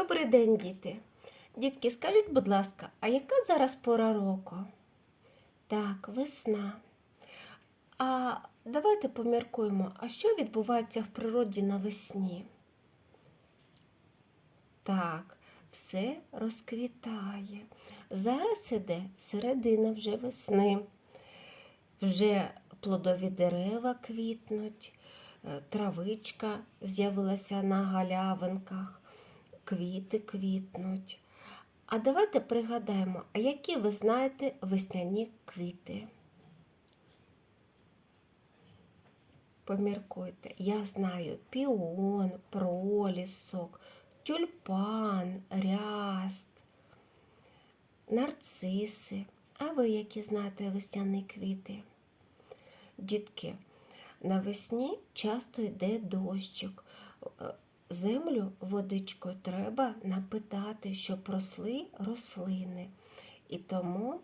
Добрий день, діти. Дітки, скажіть, будь ласка, а яка зараз пора року? Так, весна. А давайте поміркуємо, а що відбувається в природі навесні? Так, все розквітає. Зараз іде середина вже весни. Вже плодові дерева квітнуть, е, травичка з'явилася на галявинках, квіти квітнуть. А давайте пригадаємо, а які ви знаєте весняні квіти? Поміркуйте, я знаю піон, пролісок, тюльпан, ряст, нарциси. А ви які знаєте весняні квіти? Дітки, навесні часто йде дощик. Землю водичкою треба напитати, щоб росли рослини. І тому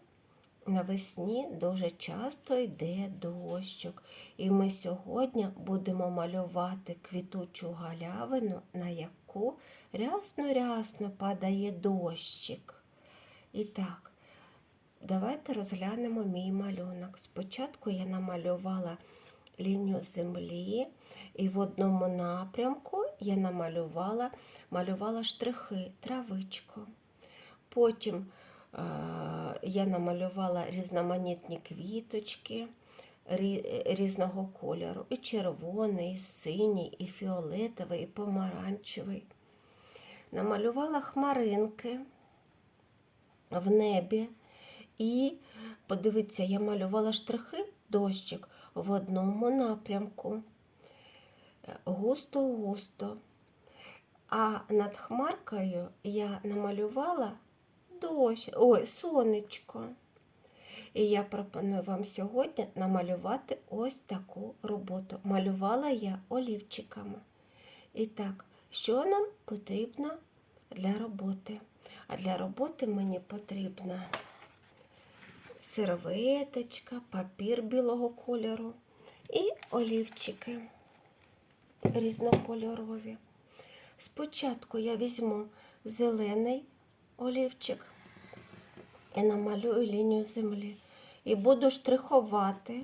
навесні дуже часто йде дощик. І ми сьогодні будемо малювати квітучу галявину, на яку рясно-рясно падає дощик. І так, давайте розглянемо мій малюнок. Спочатку я намалювала лінію землі, і в одному напрямку я намалювала малювала штрихи, травичку. Потім е, я намалювала різноманітні квіточки рі- різного кольору. І червоний, і синій, і фіолетовий, і помаранчевий. Намалювала хмаринки в небі. І подивіться, я малювала штрихи, дощик в одному напрямку. Густо-густо. А над хмаркою я намалювала дощ, ой, сонечко. І я пропоную вам сьогодні намалювати ось таку роботу. Малювала я олівчиками. І так, що нам потрібно для роботи? А для роботи мені потрібна серветочка, папір білого кольору і олівчики різнокольорові. Спочатку я візьму зелений олівчик і намалюю лінію землі. І буду штрихувати.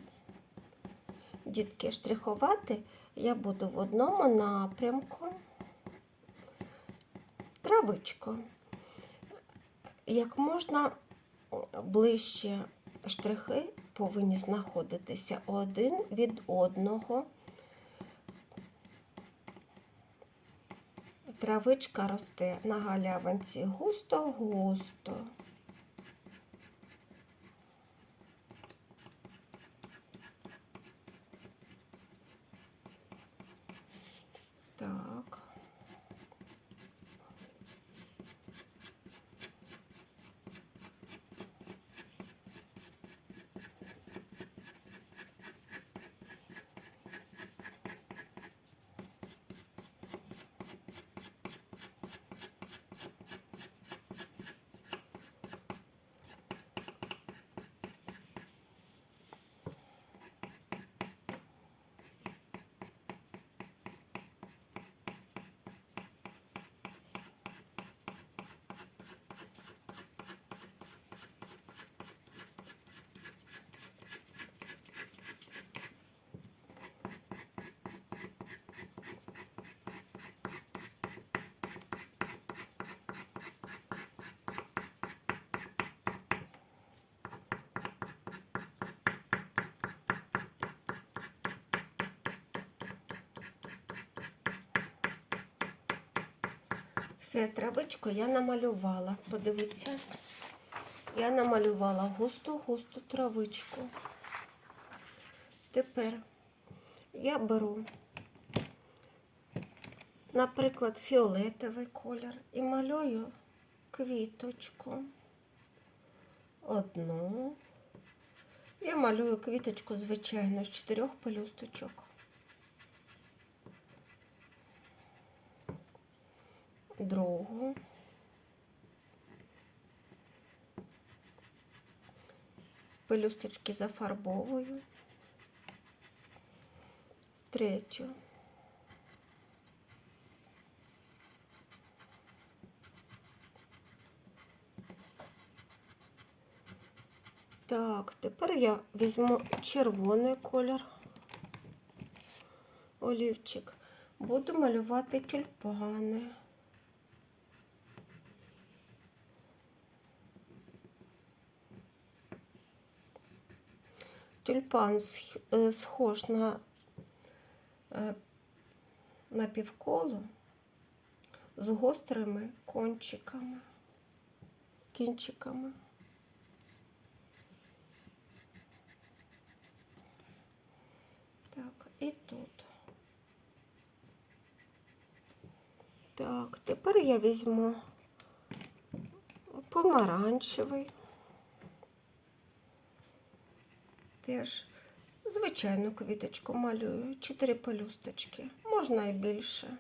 Дітки, штрихувати я буду в одному напрямку травичку. Як можна ближче штрихи повинні знаходитися один від одного. Травичка росте на галявинці густо-густо. Так. Все, травичку я намалювала. Подивіться, я намалювала густу-густу травичку. Тепер я беру, наприклад, фіолетовий колір і малюю квіточку. Одну. Я малюю квіточку, звичайно, з чотирьох пелюсточок. другу. Пелюсточки зафарбовую, третю. Так, тепер я візьму червоний колір олівчик, буду малювати тюльпани. Тюльпан е, схож на, е, на півколо з гострими кончиками, кінчиками. Так, і тут. Так, тепер я візьму помаранчевий. Теж звичайну квіточку малюю. Чотири пелюсточки. Можна і більше.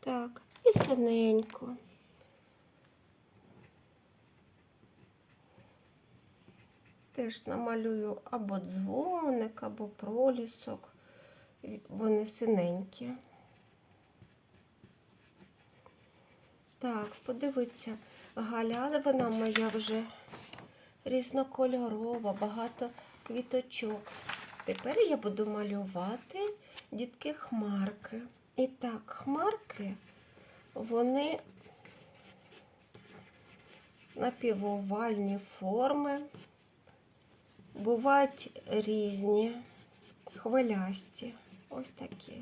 Так, і синенько. Теж намалюю або дзвоник, або пролісок. Вони синенькі. Так, подивіться, галявина моя вже різнокольорова, багато квіточок. Тепер я буду малювати дітки хмарки. І так, хмарки, вони напівовальні форми, бувають різні, хвилясті. Ось такі.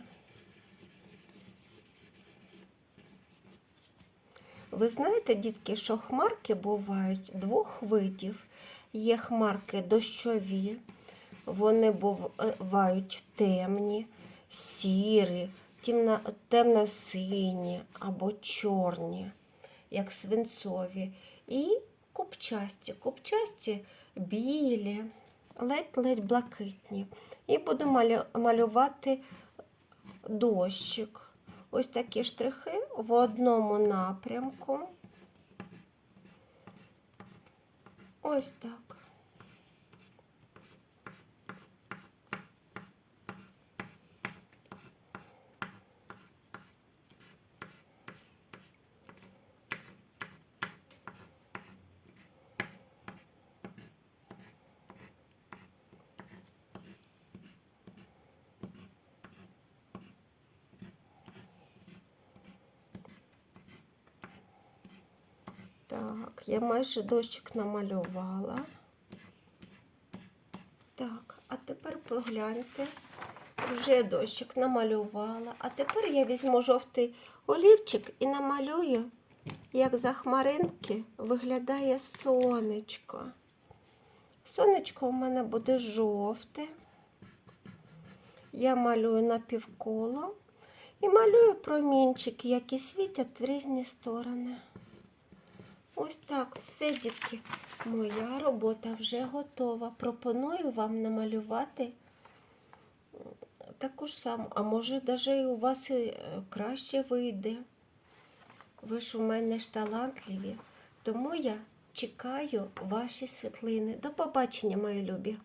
Ви знаєте, дітки, що хмарки бувають двох видів. Є хмарки дощові, вони бувають темні, сірі, темно, темно-сині або чорні, як свинцові. І купчасті. Купчасті білі, ледь-ледь блакитні. І буду малювати дощик. Ось такі штрихи в одному напрямку. Ось так. Так, я майже дощик намалювала. Так, а тепер погляньте, вже дощик намалювала. А тепер я візьму жовтий олівчик і намалюю, як за хмаринки виглядає сонечко. Сонечко у мене буде жовте. Я малюю напівколо і малюю промінчики, які світять в різні сторони. Ось так, все, дітки. Моя робота вже готова. Пропоную вам намалювати таку ж саму, а може, навіть у вас е, краще вийде. Ви ж у мене ж талантливі. Тому я чекаю ваші світлини. До побачення, мої любі!